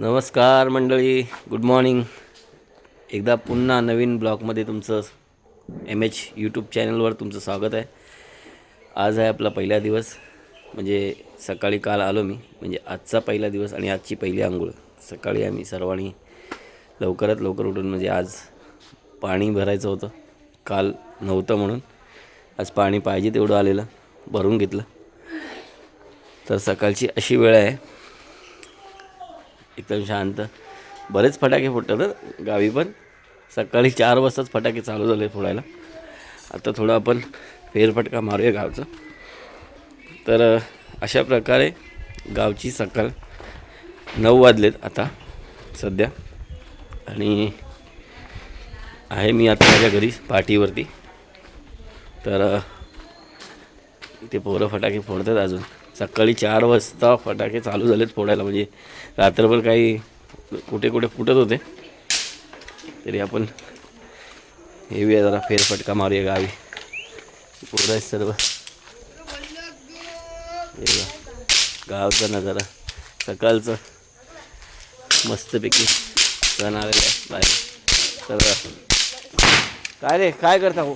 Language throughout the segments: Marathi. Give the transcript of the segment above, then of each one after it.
नमस्कार मंडळी गुड मॉर्निंग एकदा पुन्हा नवीन ब्लॉगमध्ये तुमचं एम एच यूट्यूब चॅनलवर तुमचं स्वागत आहे. आज आहे आपला पहिला दिवस म्हणजे सकाळी काल आलो मी म्हणजे आजचा पहिला दिवस आणि आजची पहिली आंघोळ. सकाळी आम्ही सर्वांनी लवकरात लवकर उठून म्हणजे आज पाणी भरायचं होतं. काल नव्हतं म्हणून. आज पाणी पाहिजे तेवढं आलेलं भरून घेतलं. तर सकाळची अशी वेळ आहे एकदम शांत. बरेच फटाके फुटतात गावी पण. सकाळी चार वाजताच फटाके चालू झाले फोडायला. आता थोडं आपण फेरफटका मारूया गावचं. तर अशा प्रकारे गावची सकाळ नऊ वाजलेत आता सध्या. आणि आहे मी आता माझ्या घरी पाठीवरती. तर ते इथे पोरं फटाके फोडतात अजून. सकाळी चार वाजता फटाके चालू झालेत फोडायला. म्हणजे रात्रभर काही कुठे कुठे फुटत होते. तरी आपण येऊया जरा फेरफटका मारूया गावी. पुढं आहे सर्व. हे ना गावचा नजारा. सकाळचं मस्तपैकी सण आलेला आहे बाहेर. तर काय रे काय करता हो?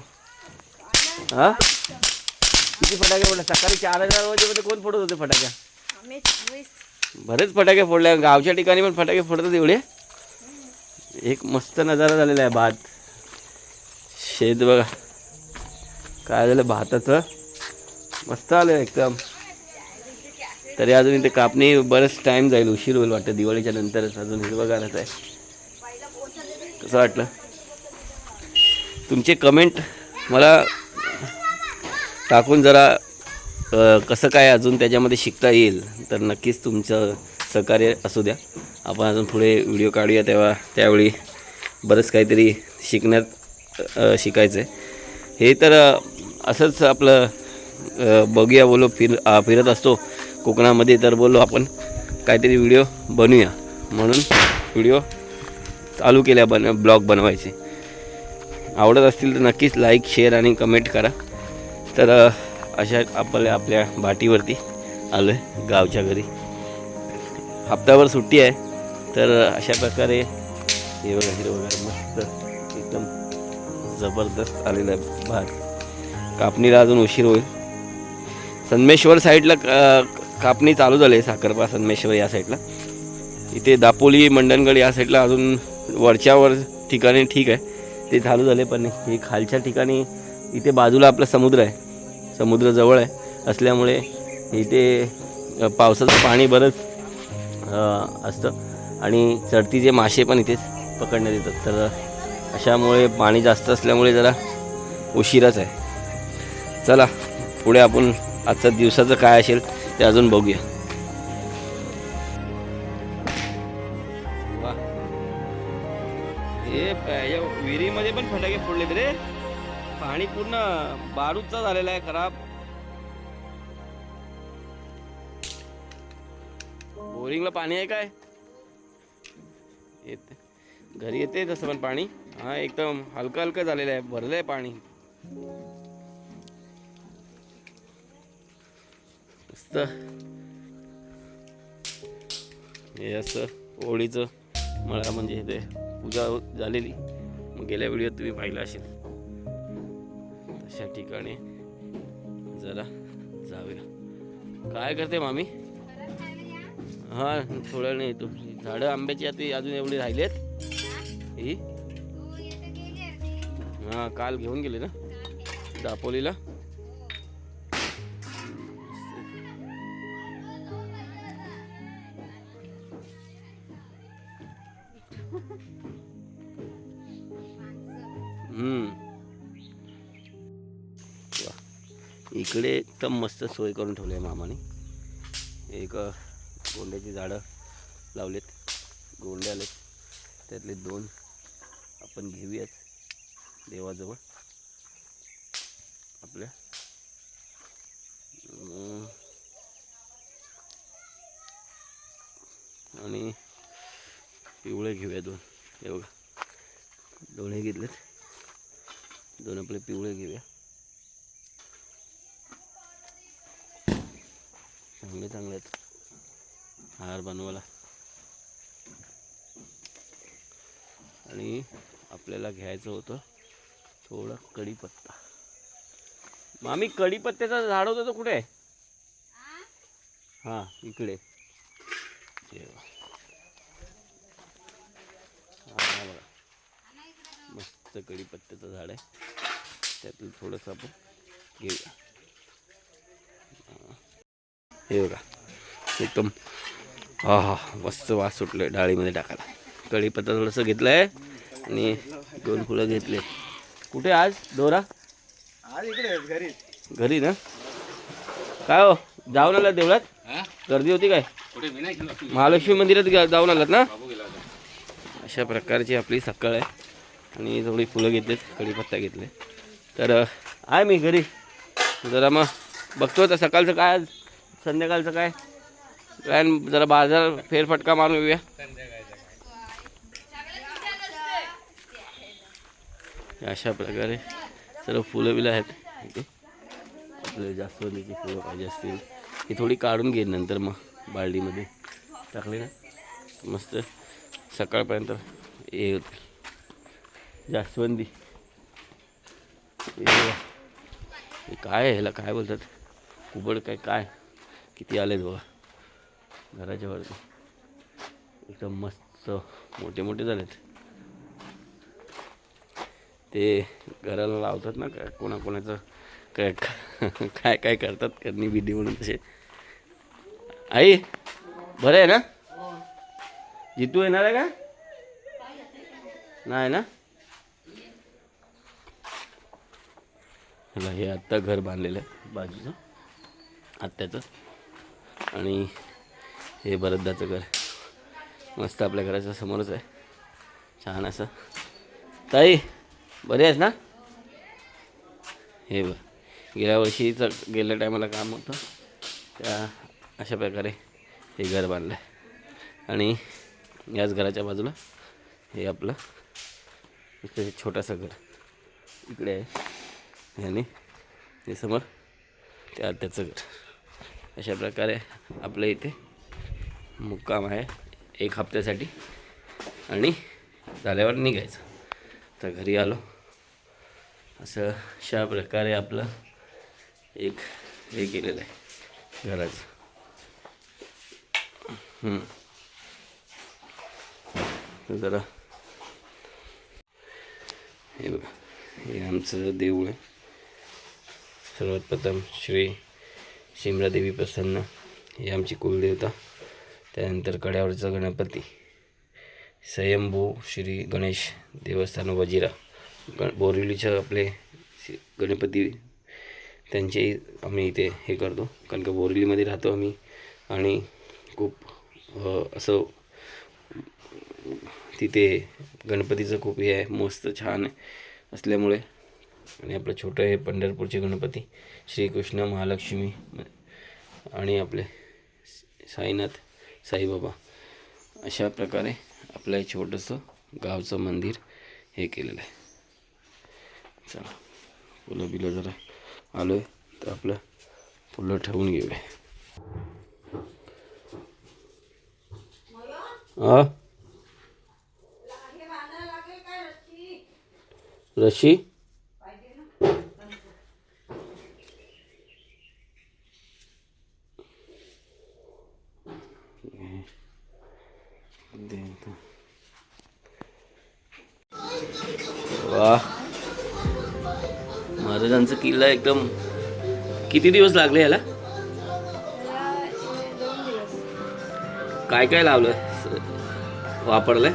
हां? किती फटाके फोडले? सकाळी चार हजार वाजेमध्ये कोण फोडत होते फटाक्या बरेच फटाके फोडले. गावच्या ठिकाणी पण फटाके फोडतात एवढे. एक मस्त नजारा झालेला आहे भात. शेत बघा. काय झालं भाताचं? मस्त आलं एकदम. तरी अजून इथे कापणी बरंच टाईम जाईल. उशीर होईल वाटतं. दिवाळीच्या नंतरच अजून हिरवगारच आहे. कसं वाटलं? तुमचे कमेंट मला टाकून जरा कसं काय अजून त्याच्यामध्ये शिकता येईल तर नक्कीच तुमचं सहकार्य असू द्या. आपण अजून पुढे व्हिडिओ काढूया तेव्हा त्यावेळी बरंच काहीतरी शिकण्यात शिकायचं आहे हे तर असंच आपलं बघूया बोलो फिर फिरत असतो कोकणामध्ये तर बोललो आपण काहीतरी व्हिडिओ बनवूया म्हणून व्हिडिओ चालू केल्या बन ब्लॉग बनवायचे. आवडत असतील तर नक्कीच लाईक शेअर आणि कमेंट करा. तर अशा आपल्या आपल्या भाटीवरती आलो आहे गावच्या घरी. हप्ताभर सुट्टी आहे तर अशा प्रकारे हे बघा हिरवगार मस्त एकदम जबरदस्त आलेलं आहे भात. कापणीला अजून उशीर होईल. संमेश्वर साईडला का- कापणी चालू झाली आहे साखरपा संमेश्वर या साईडला. इथे दापोली मंडणगड या साईडला अजून वरच्यावर ठिकाणी ठीक आहे. ते चालू झाले पण हे खालच्या ठिकाणी इथे बाजूला आपला समुद्र आहे. समुद्र जवळ आहे. असल्यामुळे इथे पावसाचं पाणी बरंच असतं. आणि चढतीचे मासे पण इथे पकडण्यात येतात. तर अशामुळे पाणी जास्त असल्यामुळे जरा उशिराच आहे. चला पुढे आपण आजच्या दिवसाचं काय असेल ते अजून बघूया. हे विहिरीमध्ये पण फटाके फोडलेत रे. पाणी पूर्ण बारूदचा झालेला आहे खराब. बोरिंगला पाणी आहे काय? येते. घरी येते तसं पण पाणी. हा एकदम हलकं हलकं झालेलं आहे भरलं आहे पाणी. मस्त. हे असं होळीचं मला म्हणजे ते पूजा झालेली. मग गेल्या व्हिडिओत तुम्ही पाहिलं असेल. अशा ठिकाणी जरा जाऊया. काय करते मामी? हा थोडं नाही तू झाडं आंब्याची आता अजून एवढी राहिली आहेत ही? हा काल घेऊन गेले ना? दापोलीला? इकडे एकदम मस्त सोय करून ठेवली आहे मामाने. एक गोंड्याची झाडं लावलेत. गोंडे आलेत. त्यातले दोन आपण घेऊयात देवाजवळ. आपल्या. आणि पिवळे घेऊया दोन. हे बघा. दोन्ही घेतलेत. दोन आपले पिवळे घेऊया. चांगले चांगले आहेत. हार बनवायला. आणि आपल्याला घ्यायचं होतं थोडं कढीपत्ता. मामी कढीपत्त्याचं झाड होतं तो कुठे आहे? हां इकडे. बघा. हा बघा. मस्त कढीपत्त्याचं झाड आहे. त्यातलं थोडंसं आपण घेऊया. हे बघा. एकदम हा हा मस्त वास सुटले डाळीमध्ये टाकायला. कढीपत्ता थोडंसं घेतलं आहे आणि दोन फुलं घेतले. कुठे आज दोरा? आज इकडे घरी. घरी ना? काय हो जाऊन आलात देवळात? गर्दी होती काय? महालक्ष्मी मंदिरात जाऊन आलात ना? अशा प्रकारची आपली सकाळ आहे. आणि थोडी फुलं घेतलीत कढीपत्ता घेतले तर आहे मी घरी. जरा मग बघतो आता सकाळचं काय आज. संध्याकाळचं काय? काय जरा बाजार फेरफटका मारून येऊया. अशा प्रकारे सर्व फुलं बिलं आहेत. इथे. आपल्याला जास्वंदीची म्हणजे फुलं पाहिजे असतील ही थोडी काढून घेईन नंतर मग बाल्डीमध्ये टाकली ना. मस्त सकाळपर्यंत हे होते जास्वंदी. काय ह्याला? काय बोलतात? कुबड काय काय? किती आलेत बघा. घराच्या वरती एकदम मस्त मोठे मोठे झालेत. ते घराला लावतात ना काय कोणाकोणाचं काय काय काय करतात करणी विधी म्हणून तसे. आई बरं आहे ना? जितू येणार आहे का? नाही ना? हे आत्ता घर बांधलेलं आहे बाजूचं आत्याचं. आणि हे भरतदाचं घर. मस्त आपल्या घराच्या समोरच आहे. छान असं. ताई बरे आहेस ना? हे बघ गेल्या वर्षीचं गेल्या टायमाला काम होतं. त्या अशा प्रकारे हे घर बांधलं आहे आणि याच घराच्या बाजूला हे आपलं इकडे छोटंसं घर. इकडे आहे. आणि हे समोर त्या त्याचं घर. अशा प्रकारे आपल्या इथे मुक्काम आहे एक हप्त्यासाठी. आणि झाल्यावर निघायचं. तर घरी आलो. असं अशा प्रकारे आपलं एक हे केलेलं आहे. घराचं. जरा हे बघा. हे आमचं देऊळ आहे. सर्वात प्रथम श्री शिमलादेवी प्रसन्न ही आमची कुलदेवता. त्यानंतर कड्यावरचा गणपती. स्वयंभू श्री गणेश देवस्थान वजिरा. गण बोरिवलीच्या आपले गणपती त्यांचेही आम्ही इथे हे करतो. कारण का बोरिवलीमध्ये राहतो आम्ही आणि खूप असं तिथे गणपतीचं खूप हे आहे. मस्त छान आहे असल्यामुळे आणि आपलं छोटं हे पंढरपूरचे गणपती श्रीकृष्ण महालक्ष्मी आणि आपले साईनाथ साईबाबा. अशा प्रकारे आपलं हे छोटंसं गावचं मंदिर हे केलेलं आहे. चला फुलं बिलं जरा आलो आहे तर आपलं फुलं ठेवून घेऊया. हा रशी वा महाराजांचा किल्ला एकदम किती दिवस लागले याला? काय काय लावलं? स- वापरलंय?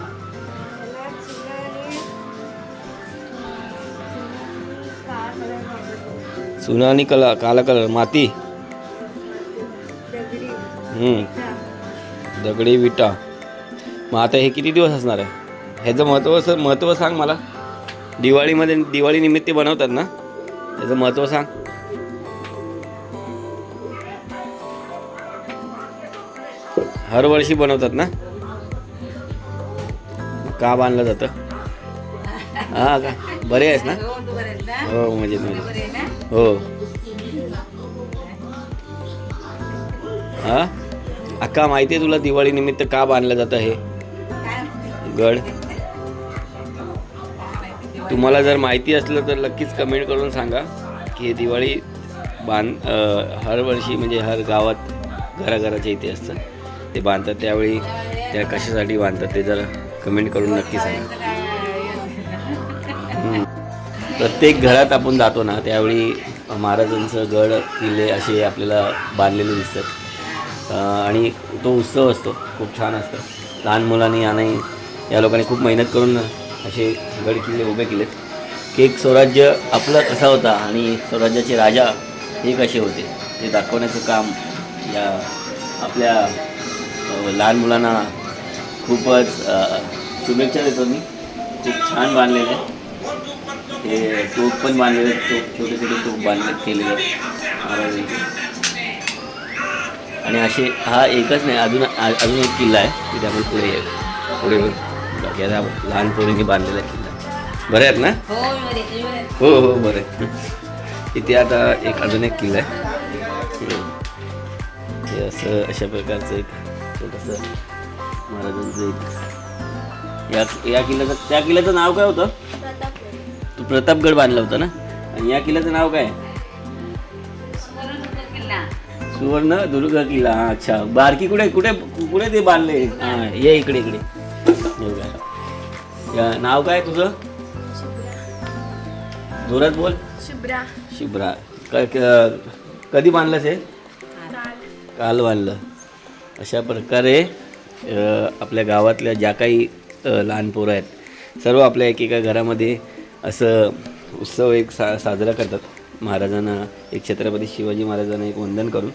चुना आणि कला काला कलर माती? दगडी विटा. मग आता हे किती दिवस असणार आहे? ह्याचं महत्त्व सर महत्त्व सांग मला. दिवाळीमध्ये दिवाळी निमित्त बनवतात ना? त्याचं महत्त्व सांग हर वर्षी बनवतात ना? का बांधलं जातं? हा का? बरे आहेस ना? हो म्हणजे म्हणजे हो. हा? अक्का माहिती आहे तुला दिवाळी निमित्त का बांधलं जातं हे? गड. तुम्हाला जर माहिती असलं तर नक्कीच कमेंट करून सांगा की हे दिवाळी बांध हरवर्षी हर वर्षी म्हणजे हर गावात घराघराच्या इथे असतं. ते बांधतात त्यावेळी त्या कशासाठी बांधतात ते जरा कमेंट करून नक्की सांगा. प्रत्येक घरात आपण जातो ना त्यावेळी महाराजांचं गड किल्ले असे आपल्याला बांधलेले दिसतात. आणि तो उत्सव असतो खूप छान असतं. लहान मुलांनी आणि या लोकांनी खूप मेहनत करून असे गड किल्ले उभे केलेत की एक स्वराज्य आपलं कसा होता आणि स्वराज्याचे राजा हे कसे होते ते दाखवण्याचं काम या आपल्या लहान मुलांना खूपच शुभेच्छा देतो मी. खूप छान बांधलेले आहे. ते तोप पण बांधलेले तोप छोटे छोटे तोप बांधले केलेले आणि असे हा एकच नाही अजून अजून एक किल्ला आहे तिथे आपण पुढे पुढे बाकी आता लहान पोरींनी बांधलेला किल्ला. बरे आहेत ना? हो हो बरे इथे आता एक अजून एक किल्ला आहे. हे असं अशा प्रकारचं एक छोटंसं महाराजांचं एक या या किल्ल्याचं त्या किल्ल्याचं नाव काय होतं? तू प्रतापगड बांधला होता ना? आणि या किल्ल्याचं नाव काय? सुवर्ण दुर्ग किल्ला. हा अच्छा. बारकी कुठे कुठे कुठे ते बांधले? हा ये इकडे इकडे. हे. या नाव काय तुझं? जोरात बोल. शुभ्रा. शिबरा क- क- कधी बांधलंस हे? काल बांधलं. अशा प्रकारे अ, आपल्या गावातल्या ज्या काही अ, लहान पोरं आहेत सर्व आपल्या एकेका घरामध्ये असं उत्सव एक सा साजरा करतात. महाराजांना एक छत्रपती शिवाजी महाराजांना एक वंदन करून.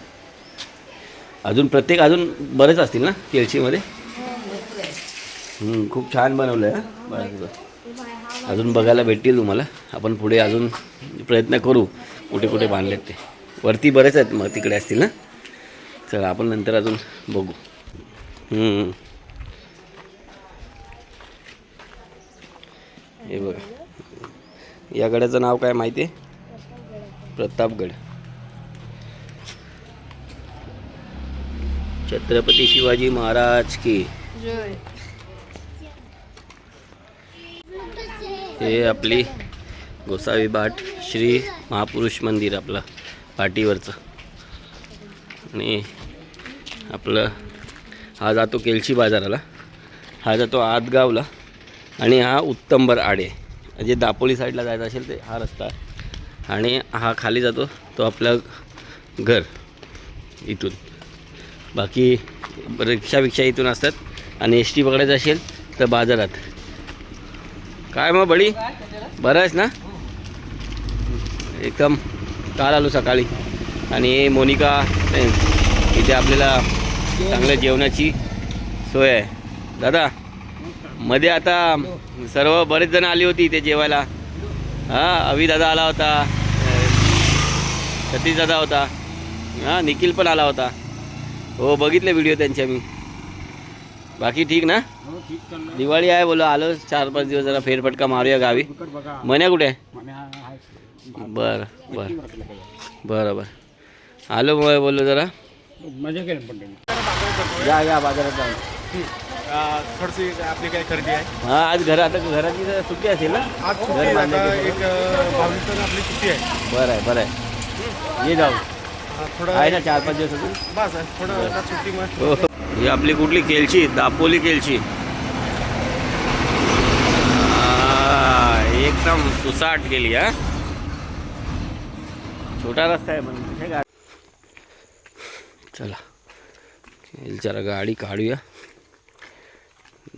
अजून प्रत्येक अजून बरेच असतील ना केळशीमध्ये? खूप छान बनवलं आहे अजून बघायला भेटतील तुम्हाला. आपण पुढे अजून प्रयत्न करू कुठे कुठे बांधलेत ते. वरती बरेच आहेत मग तिकडे असतील ना? चला आपण नंतर अजून बघू. हे बघा. या गडाचं नाव काय माहिती आहे? प्रतापगड. छत्रपती शिवाजी महाराज की. जय. हे आपली गोसावी बाट श्री महापुरुष मंदिर आपलं पाटीवरचं. आणि आपलं हा जातो केलशी बाजाराला. हा जातो आतगावला आणि हा उत्तंबर आडे. जे दापोली साईडला जायचं असेल ते हा रस्ता. आहे आणि हा खाली जातो तो आपलं घर इथून. बाकी रिक्षा बिक्षा इथून असतात. आणि एस टी पकडायचं असेल तर बाजारात. काय मग बळी बरं आहेस ना? एकदम काल आलो सकाळी. आणि मोनिका इथे आपल्याला चांगल्या जेवणाची सोय आहे. दादा मध्ये आता सर्व बरेच जण आली होती इथे जेवायला. हां अवी दादा आला होता. सतीश दादा होता. हां निखिल पण आला होता. हो बघितले व्हिडिओ त्यांच्या मी. बाकी ठीक ना? दिवाळी आहे बोलो आलो चार पाच दिवस जरा फेरफटका मारूया गावी. मन्या कुठे? आहे. बरं बरं. बरं बरं आलो मग बोललो जरा. मजा केली या या बाजारात जाऊन थोडीशी आपली काय खरेदी आहे. हां आज घर आता घराची जरा सुट्टी असेल ना? आज घर. एक आपली सुट्टी आहे. बरं आहे बरं आहे. ये जाऊ. हा, थोडं आहे ना चार पाच दिवस अजून? बस थोडं सुट्टी मग. ही आपली कुठली केलची दापोली केलची एकदम सुसाट गेली हा. छोटा रस्ता आहे पण कुठे गाडी चला. केल जरा गाडी काढूया.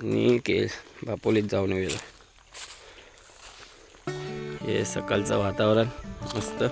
मी केल दापोलीत जाऊन येऊया. हे सकाळचं वातावरण मस्त.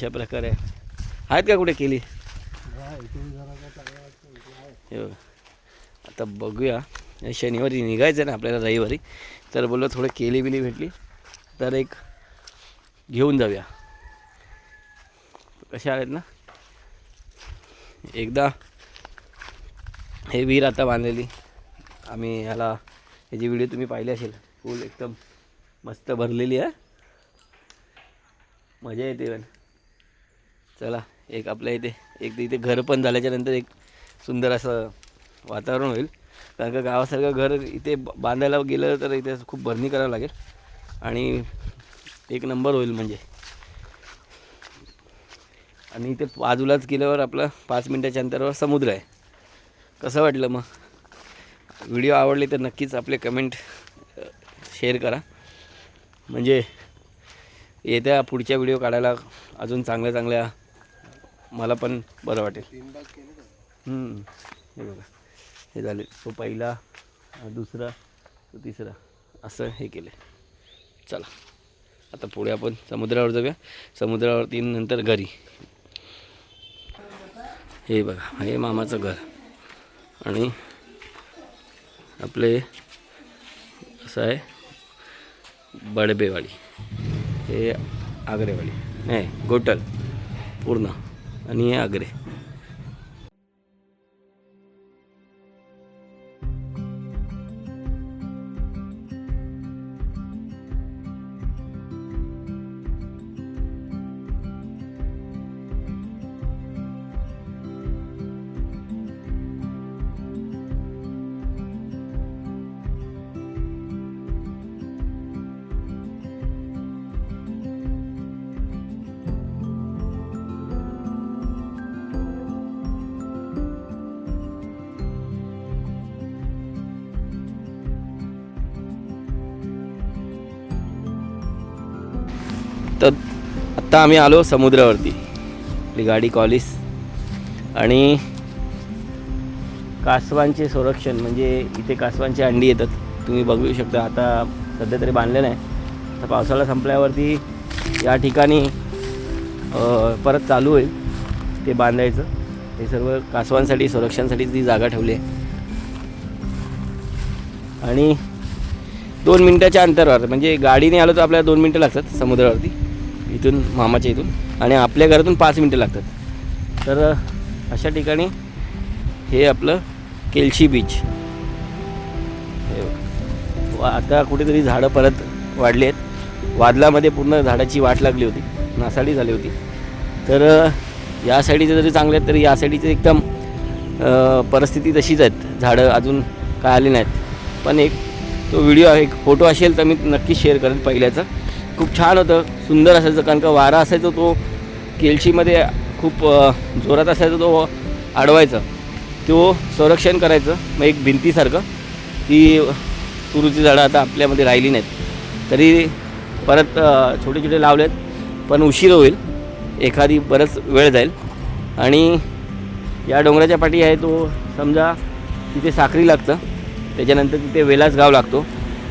अशा प्रकारे. आहेत का कुठे केली? हे. आता बघूया. शनिवारी निघायचं आहे ना आपल्याला रविवारी. तर बोललो थोडं केली बिली भेटली. तर एक घेऊन जाऊया. कशा आहेत ना? एकदा हे विहीर आता बांधलेली. आम्ही ह्याला ह्याची व्हिडिओ तुम्ही पाहिली असेल. फुल एकदम मस्त भरलेली आहे. मजा येते पण. चला एक आपल्या इथे एक इथे घर पण झाल्याच्यानंतर एक सुंदर असं वातावरण होईल. कारण का गावासारखं घर इथे बांधायला गेलं तर इथे खूप भरणी करावं लागेल. आणि एक नंबर होईल म्हणजे. आणि इथे बाजूलाच गेल्यावर आपलं पाच मिनटाच्या अंतरावर समुद्र आहे. कसं वाटलं मग? व्हिडिओ आवडले तर नक्कीच आपले कमेंट शेअर करा. म्हणजे येत्या पुढच्या व्हिडिओ काढायला अजून चांगल्या चांगल्या मला पण बरं वाटेल. हे बघा. हे झाले. तो पहिला दुसरा तो तिसरा. असं हे केलं. चला. आता पुढे आपण समुद्रावर जाऊया. समुद्रावरती नंतर घरी. हे बघा. हे मामाचं घर. आणि आपले असं आहे बडबेवाडी. हे आग्रेवाडी. नाही गोटल. पूर्ण. आणि हे तर आत्ता आम्ही आलो समुद्रावरती. आपली गाडी कॉलिस. आणि कासवांचे संरक्षण म्हणजे इथे कासवांची अंडी येतात. तुम्ही बघू शकता आता सध्या तरी बांधले नाही आता पावसाळा संपल्यावरती या ठिकाणी परत चालू होईल ते बांधायचं. हे सर्व कासवांसाठी संरक्षणासाठी ती जागा ठेवली आहे. आणि दोन मिनटाच्या अंतरावर म्हणजे गाडीने आलो तर आपल्याला दोन मिनटं लागतात समुद्रावरती. इथून मामाच्या इथून. आणि आपल्या घरातून पाच मिनटं लागतात. तर अशा ठिकाणी हे आपलं केलशी बीच हे आता कुठेतरी झाडं परत वाढली आहेत. वादलामध्ये पूर्ण झाडाची वाट लागली होती. नासाडी झाली होती. तर या साईडीचे जरी चांगले आहेत तरी या साईडीचे एकदम परिस्थिती तशीच आहेत. झाडं अजून काय आली नाहीत. पण एक तो व्हिडिओ आहे एक फोटो असेल तर मी नक्कीच शेअर करेन पहिल्याचा. खूप छान होतं. सुंदर असायचं कारण का वारा असायचा तो केलशीमध्ये खूप जोरात असायचा तो अडवायचा तो संरक्षण करायचं मग एक भिंतीसारखं. ती सुरूची झाडं आता आपल्यामध्ये राहिली नाहीत. तरी परत छोटे छोटे छोटे लावलेत पण उशीर होईल. एखादी बरंच वेळ जाईल. आणि या डोंगराच्या पाठी आहे तो समजा तिथे साखरी लागतं. त्याच्यानंतर तिथे वेलास गाव लागतो.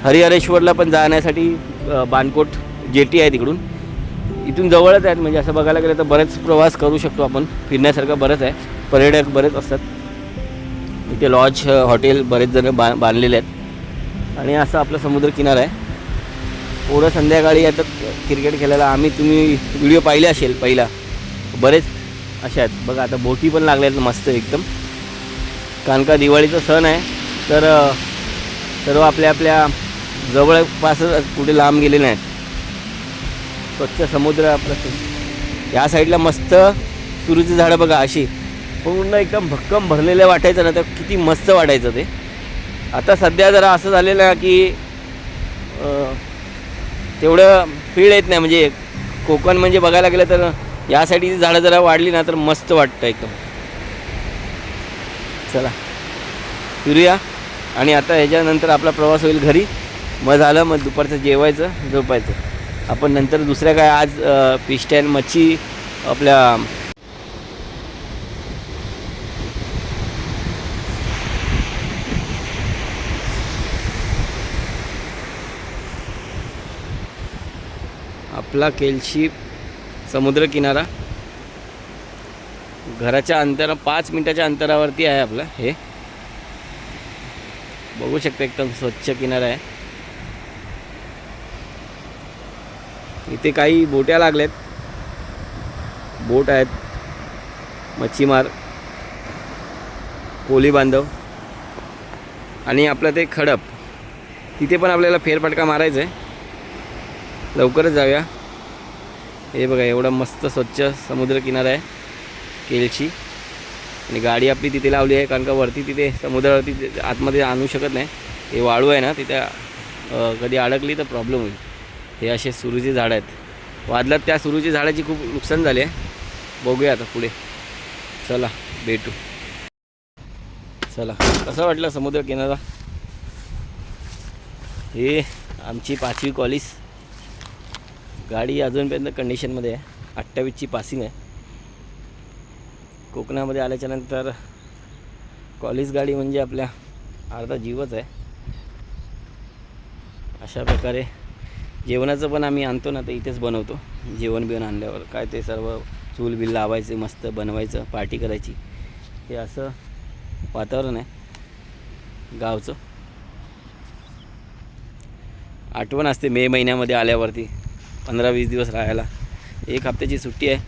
हरिहरेश्वरला पण जाण्यासाठी बाणकोट जेटी आहे तिकडून इथून जवळच आहेत म्हणजे असं बघायला गेलं तर बरेच प्रवास करू शकतो आपण. फिरण्यासारखं बरंच आहे. पर्यटक बरेच असतात. इथे लॉज हॉटेल बरेच जण बा बांधलेले आहेत. आणि असं आपलं समुद्रकिनारा आहे. पोरं संध्याकाळी येतात क्रिकेट खेळायला. आम्ही तुम्ही व्हिडिओ पाहिले असेल पहिला. बरेच अशा आहेत. बघा आता बोटी पण लागल्या आहेत मस्त एकदम. कारण का दिवाळीचा सण आहे तर सर्व आपल्या आपल्या जवळपासच कुठे लांब गेले नाहीत. स्वच्छ समुद्र आपलं या साईडला मस्त सुरूची झाडं बघा अशी. पूर्ण एकदम भक्कम भरलेलं वाटायचं ना तर किती मस्त वाटायचं ते. आता सध्या जरा असं झालेलं आहे की तेवढं फील येत नाही. म्हणजे कोकण म्हणजे बघायला गेलं तर या साईडची झाडं जरा वाढली ना तर मस्त वाटतं एकदम. चला फिरूया. आणि आता ह्याच्यानंतर आपला प्रवास होईल घरी. मग झालं मग दुपारचं जेवायचं झोपायचं. आपण नंतर दुसऱ्या काय आज पिस्टॅन मच्छी आपल्या आपला केलशी समुद्रकिनारा. घराच्या अंतरा पाच मिनिटाच्या अंतरावरती आहे आपलं हे. बघू शकता एकदम स्वच्छ किनारा आहे. इथे काही बोट्या लागल्यात. बोट आहेत. मच्छीमार कोली बांधव आणि आपलं ते खडप. तिथे पण आपल्याला फेरफटका मारायचा आहे लवकरच जाऊया. हे बघा एवढा मस्त स्वच्छ समुद्रकिनारा आहे. केलची. आणि गाडी आपली तिथे लावली आहे कारण का वरती तिथे समुद्रावरती आतमध्ये आणू शकत नाही. हे वाळू आहे ना तिथे कधी अडकली तर प्रॉब्लेम होईल. हे असे सुरूची झाडं आहेत. वादलात त्या सुरूची झाडाची खूप नुकसान झाले. बघूया आता पुढे. चला भेटू. चला कसं वाटलं समुद्र किनारा? हे आमची पाचवी कॉलेज गाडी अजूनपर्यंत कंडिशनमध्ये आहे. अठ्ठावीसची पासिंग आहे. कोकणामध्ये आल्याच्यानंतर कॉलेज गाडी म्हणजे आपल्या अर्धा जीवच आहे. अशा प्रकारे जेवणाचं पण आम्ही आणतो ना तर इथेच बनवतो. जेवण बिवण आणल्यावर काय ते सर्व चूल बिल लावायचे मस्त बनवायचं पार्टी करायची. हे असं वातावरण आहे. गावचं. आठवण असते मे महिन्यामध्ये आल्यावरती. पंधरा वीस दिवस राहायला. एक हप्त्याची सुट्टी आहे.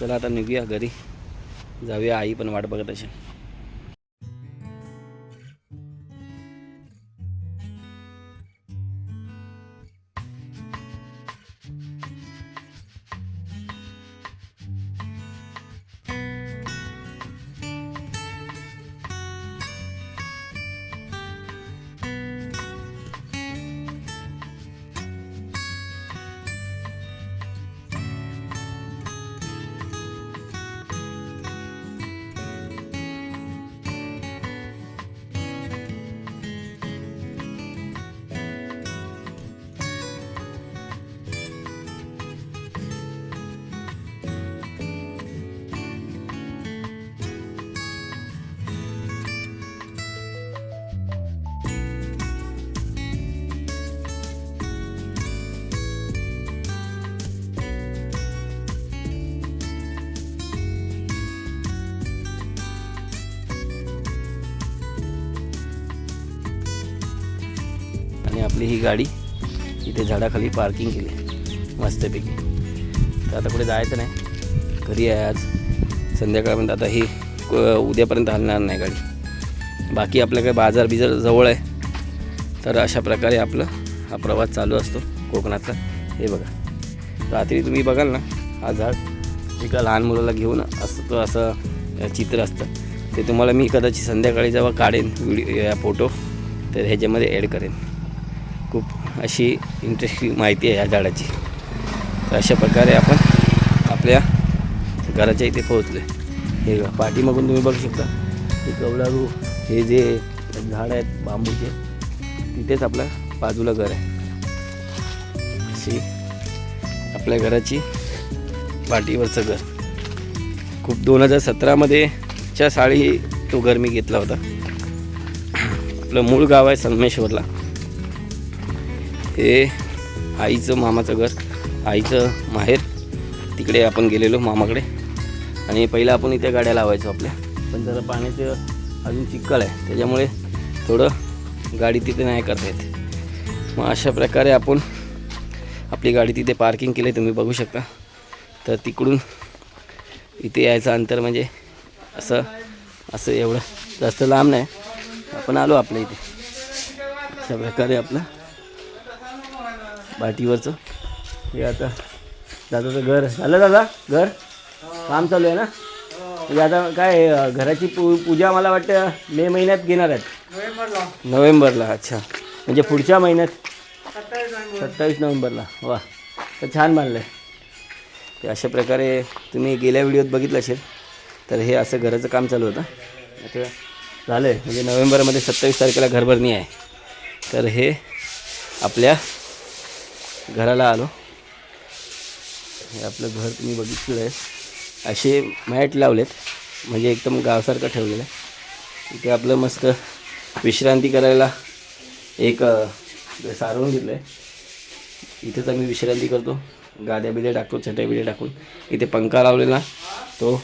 चला आता निघूया घरी. जाऊया आई पण वाट बघत असेल. आपली ही गाडी. इथे झाडाखाली पार्किंग केली. मस्तपैकी. तर आता कुठे जायचं नाही. घरी आहे आज. संध्याकाळपर्यंत आता ही उद्यापर्यंत हलणार नाही गाडी. बाकी आपल्याकडे काय बाजार बिजार जवळ आहे. तर अशा प्रकारे आपलं हा प्रवास चालू असतो कोकणातला. हे बघा. रात्री तुम्ही बघाल ना हा झाड एका लहान मुलाला घेऊन असं असं चित्र असतं. ते तुम्हाला मी कदाचित संध्याकाळी जेव्हा काढेन व्हिडिओ या फोटो तर ह्याच्यामध्ये ॲड करेन. खूप अशी इंटरेस्टिंग माहिती आहे ह्या झाडाची. तर अशा प्रकारे आपण आपल्या घराच्या इथे पोहोचलो आहे हे पाठीमागून तुम्ही बघू शकता हे कवडारू हे जे झाड आहेत बांबूचे तिथेच आपल्या बाजूला घर आहे. अशी आपल्या घराची पाठीवरचं घर. खूप दोन हजार सतरामध्ये च्या तो घर मी घेतला होता. आपलं मूळ गाव आहे संगमेश्वरला. हे आईचं मामाचं घर आईचं माहेर. तिकडे आपण गेलेलो मामाकडे. आणि पहिलं आपण इथे गाड्या लावायचो आपल्या. पण जरा पाण्याचं अजून चिक्कल आहे. त्याच्यामुळे थोडं गाडी तिथे नाही करता येत. मग अशा प्रकारे आपण आपली गाडी तिथे पार्किंग केली. तुम्ही बघू शकता. तर तिकडून इथे यायचं अंतर म्हणजे असं असं एवढं जास्त लांब नाही. आपण आलो आपल्या इथे. अशा प्रकारे आपलं बाटीवरचं. हे आता दादाचं घर. झालं दादा? घर? काम चालू आहे ना? म्हणजे आता काय घराची पू पूजा मला वाटतं मे महिन्यात घेणार आहेत. नोव्हेंबरला. अच्छा. म्हणजे पुढच्या महिन्यात? सत्तावीस नोव्हेंबरला. वा. तर छान बांधलं आहे ते अशा प्रकारे तुम्ही गेल्या व्हिडिओत बघितलं असेल तर हे असं घराचं काम चालू होतं. आता झालं आहे म्हणजे नोव्हेंबरमध्ये सत्तावीस तारखेला घरभरणी आहे. तर हे आपल्या घराला आलो. हे आपलं घर तुम्ही बघितलं आहे. असे मॅट लावलेत. म्हणजे एकदम गावसारखं ठेवलेलं आहे. इथे आपलं मस्त विश्रांती करायला एक सारवून घेतलं आहे इथेच आम्ही विश्रांती करतो. गाद्या बिद्या टाकतो चटई बिड्या टाकून. इथे पंखा लावलेला. तो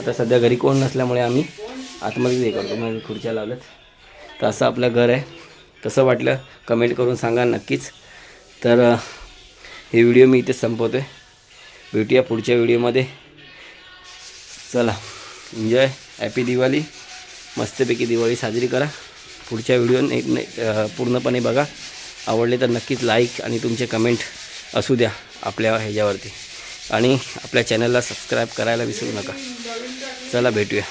आता सध्या घरी कोण नसल्यामुळे आम्ही आतमध्येच हे करतो. म्हणजे खुर्च्या लावल्यात. तर असं आपलं घर आहे. कसं वाटलं? कमेंट करून सांगा नक्कीच. तर हे व्हिडिओ मी इथे संपवतो आहे भेटूया पुढच्या व्हिडिओमध्ये. चला एन्जॉय हॅपी दिवाळी मस्तपैकी दिवाळी साजरी करा. पुढच्या व्हिडिओ एक नाही पूर्णपणे बघा. आवडले तर नक्कीच लाईक आणि तुमचे कमेंट असू द्या आपल्या ह्याच्यावरती. आणि आपल्या चॅनलला सबस्क्राईब करायला विसरू नका. चला भेटूया.